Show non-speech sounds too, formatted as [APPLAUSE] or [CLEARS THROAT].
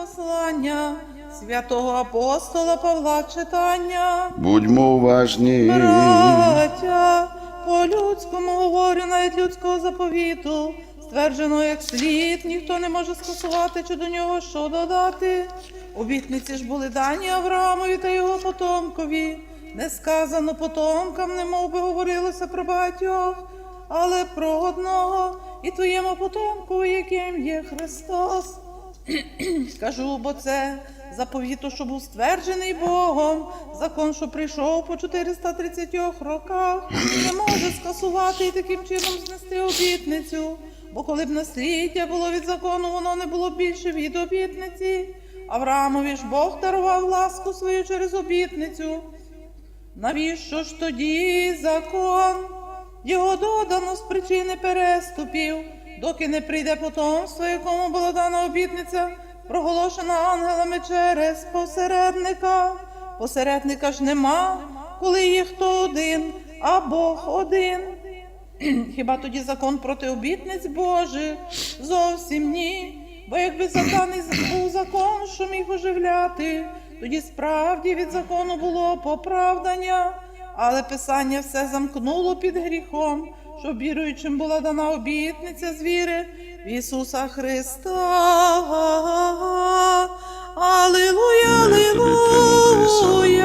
послання святого апостола Павла читання. Будьмо уважні. Браття, по-людському говорю, навіть людського заповіту, стверджено як слід, ніхто не може скасувати чи до нього що додати. Обітниці ж були дані Авраамові та його потомкові. Не сказано потомкам, не мов би говорилося про багатьох, але про одного і твоєму потомку, яким є Христос. Кажу, бо це заповіто, що був стверджений Богом, закон, що прийшов по 430 роках, не може скасувати і таким чином знести обітницю. Бо коли б насліддя було від закону, воно не було більше від обітниці. Авраамові ж Бог дарував ласку свою через обітницю. Навіщо ж тоді закон? Його додано з причини переступів, доки не прийде потомство, якому була дана обітниця, проголошена ангелами через посередника. Посередника ж нема, коли є хто один, а Бог один. [CLEARS THROAT] Хіба тоді закон проти обітниць Божих? Зовсім ні. Бо якби заданий був закон, що міг оживляти, тоді справді від закону було поправдання, але Писання все замкнуло під гріхом, щоб віруючим була дана обітниця з віри в Ісуса Христа. Аллилуйя, Аллилуйя.